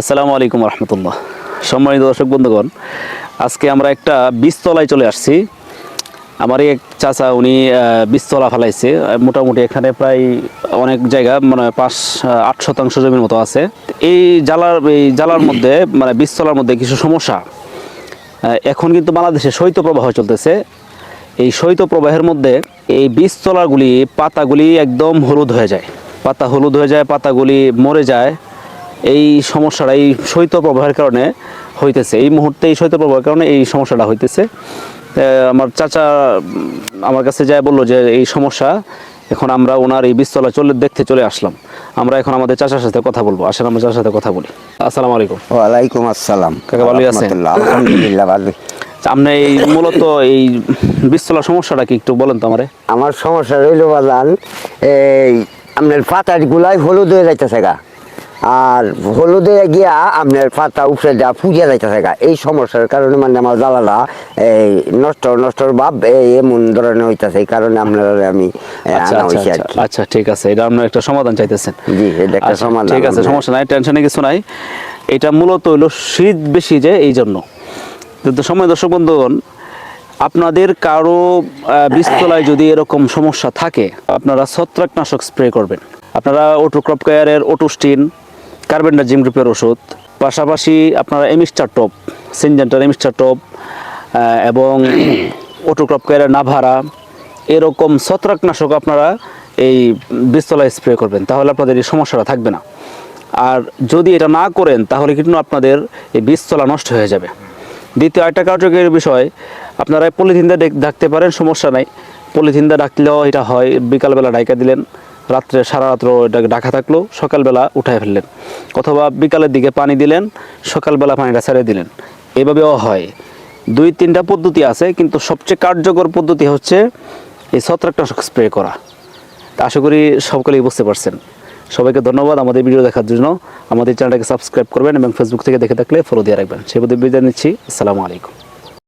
আসসালামু আলাইকুম রহমতুল্লাহ। সম্মানিত দর্শক বন্ধুগণ, আজকে আমরা একটা বীজতলায় চলে আসছি। আমার এক চাচা, উনি বীজতলা ফেলাইছে। মোটামুটি এখানে প্রায় অনেক জায়গা মানে পাঁচ আট শতাংশ জমির মতো আছে। এই জ্বালার এই জ্বালার মধ্যে মানে বীজতলার মধ্যে কিছু সমস্যা। এখন কিন্তু বাংলাদেশে শৈত্যপ্রবাহ চলতেছে। এই শৈত্যপ্রবাহের মধ্যে এই বীজতলাগুলি, পাতাগুলি একদম হলুদ হয়ে যায়। পাতা হলুদ হয়ে যায়, পাতাগুলি মরে যায়। এই সমস্যাটা এই শৈত্যপ্রবাহের কারণে হইতেছে। এই মুহূর্তে এই শৈত্যপ্রবাহের কারণে এই সমস্যাটা হইতেছে। আমার চাচা আমার কাছে যায় বলল যে এই সমস্যা এখন আমরা ওনার এই বিস্তলা চলে দেখতে চলে আসলাম। আমরা এখন আমাদের চাচার সাথে কথা বলব। আসেন আমরা চাচার সাথে কথা বলি। আসসালামু আলাইকুম। ওয়ালাইকুম আসসালাম। কাকা ভালোই আছেন? আলহামদুলিল্লাহ ভালো আপনি এই মূলত এই বীজতলা সমস্যাটা কি একটু বলেন তো আমারে। আমার সমস্যা রইল বাজান এই আপনার পাতার গুলাই হলুদ হয়ে যাইতেছে গা। আর হলুদে গিয়া আপনার পাতা উপরে যা ফুরিয়া যাইতেছে গা এই সমস্যার কারণে মানে আমার জ্বালালা এই নষ্ট নষ্টর ভাব এই এমন ধরনের হইতাছে এই কারণে আপনার আমি আচ্ছা আচ্ছা আচ্ছা, আচ্ছা ঠিক আছে এটা আপনার একটা সমাধান চাইতেছেন। জি এটা একটা সমাধান ঠিক আছে সমস্যা নাই টেনশনে কিছু নাই। এটা মূলত হইল শীত বেশি যে এই জন্য। কিন্তু সময় দর্শক বন্ধুগণ আপনাদের কারও আহ, বীজতলায় যদি এরকম সমস্যা থাকে আপনারা ছত্রাকনাশক স্প্রে করবেন। আপনারা ওটোক্রপ কেয়ারের ওটোস্টিন কার্বেন্ডাজিম গ্রুপের ওষুধ। পাশাপাশি আপনারা এমিস্টার টপ, সিনজেন্টার এমিস্টার টপ এবং ওটোক্রপ কেয়ারের নাভারা, এরকম ছত্রাকনাশক আপনারা এই বীজতলায় স্প্রে করবেন, তাহলে আপনাদের এই সমস্যাটা থাকবে না। আর যদি এটা না করেন, তাহলে কিন্তু আপনাদের এই বীজতলা নষ্ট হয়ে যাবে। দ্বিতীয় একটা কার্যকরী বিষয়, আপনারা পলিথিন দিয়ে ডাকতে পারেন, সমস্যা নাই। পলিথিন দিয়ে ডাকলেও এটা হয়, বিকালবেলা ডাইকা দিলেন রাত্রে সারা রাত্র এটা ঢাকা থাকল, সকালবেলা উঠায় ফেললেন। অথবা বিকালের দিকে পানি দিলেন, সকালবেলা পানিটা ছেড়ে দিলেন। এভাবেও হয়। দুই তিনটা পদ্ধতি আছে, কিন্তু সবচেয়ে কার্যকর পদ্ধতি হচ্ছে এই ছত্রাকনাশক স্প্রে করা। তা আশা করি সকলেই বুঝতে পারছেন। সবাইকে ধন্যবাদ আমাদের ভিডিও দেখার জন্য। আমাদের চ্যানেলটাকে সাবস্ক্রাইব করবেন এবং ফেসবুক থেকে দেখে থাকলে ফলো দিয়ে রাখবেন। সেই পদ্ধতি বিদায় নিচ্ছি। আসসালামু আলাইকুম।